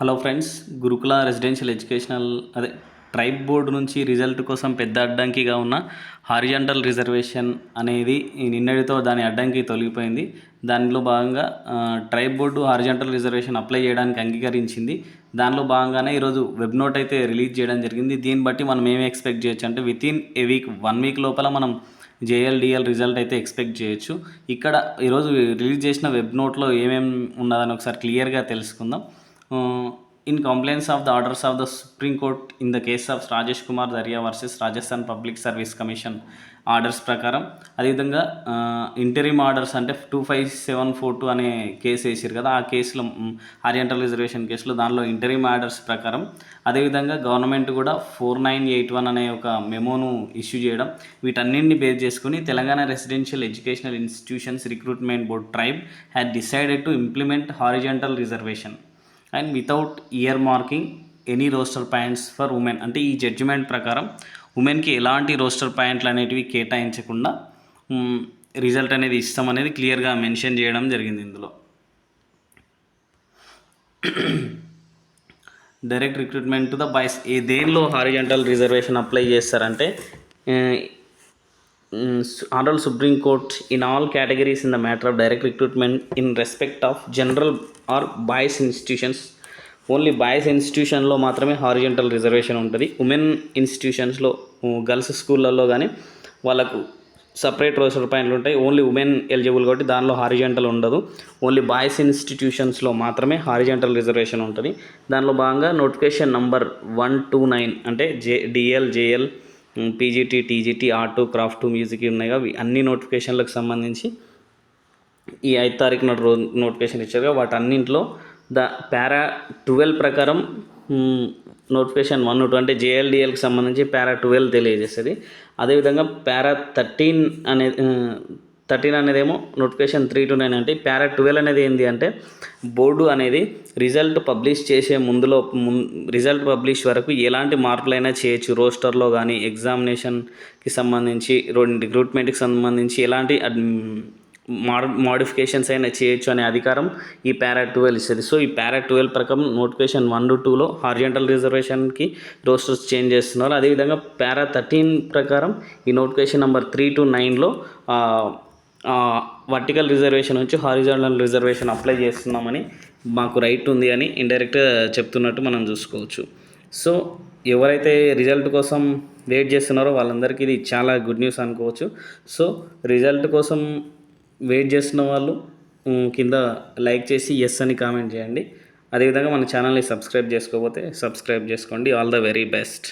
Hello friends Gurukula residential educational అదే tribe board నుంచి result కోసం పెద్ద అడ్డంకిగా ఉన్న హారిజంటల్ రిజర్వేషన్ అనేది నిన్నటితో దాని అడ్డంకి తొలగిపోయింది. దానిలో భాగంగా tribe board horizontal reservation apply చేయడానికి అంగీకరించింది. దానిలో భాగంగానే ఈరోజు వెబ్ నోట్ అయితే రిలీజ్ చేయడం జరిగింది. దీన్ని బట్టి మనం ఏమి ఎక్స్పెక్ట్ చేయొచ్చు అంటే within a week one week లోపల మనం జేఎల్డిఎల్ రిజల్ట్ అయితే ఎక్స్పెక్ట్ చేయొచ్చు. ఇక్కడ ఈరోజు రిలీజ్ చేసిన వెబ్ నోట్లో ఏమేమి ఉన్నదని ఒకసారి క్లియర్గా తెలుసుకుందాం. In complaints of the orders of the supreme court in the case of Rajesh Kumar Darya versus Rajasthan public service commission orders ప్రకారం అదేవిధంగా ఇంటరీమ్ ఆర్డర్స్ అంటే two five seven four two అనే కేసు వేసారు కదా ఆ కేసులో ఆరియంటల్ రిజర్వేషన్ కేసులో దానిలో ఇంటరీమ్ ఆర్డర్స్ ప్రకారం అదేవిధంగా గవర్నమెంట్ కూడా ఫోర్ నైన్ ఎయిట్ వన్ అనే ఒక మెమోను ఇష్యూ చేయడం వీటన్నింటిని బేస్ చేసుకుని Telangana residential educational institutions recruitment board tribe had decided to implement horizontal reservation and without earmarking any roster points for women. అంటే ఈ జడ్జిమెంట్ ప్రకారం ఉమెన్కి ఎలాంటి రోస్టర్ ప్యాంట్లు అనేటివి కేటాయించకుండా రిజల్ట్ అనేది ఇస్తాం అనేది క్లియర్గా మెన్షన్ చేయడం జరిగింది ఇందులో. Direct recruitment to the boys ఏ దేనిలో హారిజంటల్ రిజర్వేషన్ అప్లై చేస్తారంటే honourable supreme court in all categories in the matter of direct recruitment in respect of general or boys institutions. Only boys ఇన్స్టిట్యూషన్లో మాత్రమే హారిజెంటల్ రిజర్వేషన్ ఉంటుంది. Women ఇన్స్టిట్యూషన్స్లో girls స్కూళ్ళల్లో కానీ వాళ్ళకు separate roster పాయింట్లు ఉంటాయి. ఓన్లీ ఉమెన్ ఎలిజిబుల్ కాబట్టి దానిలో హారిజెంటల్ ఉండదు. ఓన్లీ బాయ్స్ ఇన్స్టిట్యూషన్స్లో మాత్రమే హారిజెంటల్ రిజర్వేషన్ ఉంటుంది. దానిలో భాగంగా notification number one two nine అంటే J DL JL PGT TGT art craft music ఉన్నాయి. అవి అన్ని నోటిఫికేషన్లకు సంబంధించి ఈ ఐదు తారీఖున రో నోటిఫికేషన్ ఇచ్చారు వాటన్నింటిలో ద పారా ట్వెల్వ్ ప్రకారం నోటిఫికేషన్ వన్ టూ అంటే జేఎల్డిఎల్కి సంబంధించి పారా ట్వెల్వ్ తెలియజేస్తుంది అదేవిధంగా పారా థర్టీన్ అనే థర్టీన్ అనేదేమో నోటిఫికేషన్ త్రీ టు నైన్ అంటే పారా ట్వెల్వ్ అనేది ఏంటి అంటే బోర్డు అనేది రిజల్ట్ పబ్లిష్ చేసే ముందులో ము రిజల్ట్ పబ్లిష్ వరకు ఎలాంటి మార్పులైనా చేయొచ్చు. రోస్టర్లో కానీ ఎగ్జామినేషన్కి సంబంధించి రిక్రూట్మెంట్కి సంబంధించి ఎలాంటి అడ్ మోడిఫికేషన్స్ అయినా చేయొచ్చు అనే అధికారం ఈ పారా ట్వెల్వ్ ఇస్తుంది. సో ఈ పారా ట్వెల్వ్ ప్రకారం నోటిఫికేషన్ వన్ టు టూలో హార్జెంటల్ రిజర్వేషన్కి రోస్టర్స్ చేంజ్ చేస్తున్నారు. అదేవిధంగా పారా థర్టీన్ ప్రకారం ఈ నోటిఫికేషన్ నెంబర్ త్రీ టు నైన్లో వర్టికల్ రిజర్వేషన్ నుంచి హారిజాంటల్ రిజర్వేషన్ అప్లై చేస్తున్నామని మాకు రైట్ ఉంది అని ఇండైరెక్ట్గా చెప్తున్నట్టు మనం చూసుకోవచ్చు. సో ఎవరైతే రిజల్ట్ కోసం వెయిట్ చేస్తున్నారో వాళ్ళందరికీ ఇది చాలా గుడ్ న్యూస్ అనుకోవచ్చు. సో రిజల్ట్ కోసం వెయిట్ చేస్తున్న వాళ్ళు కింద లైక్ చేసి ఎస్ అని కామెంట్ చేయండి. అదేవిధంగా మన ఛానల్ని సబ్స్క్రైబ్ చేసుకోకపోతే సబ్స్క్రైబ్ చేసుకోండి. All the very best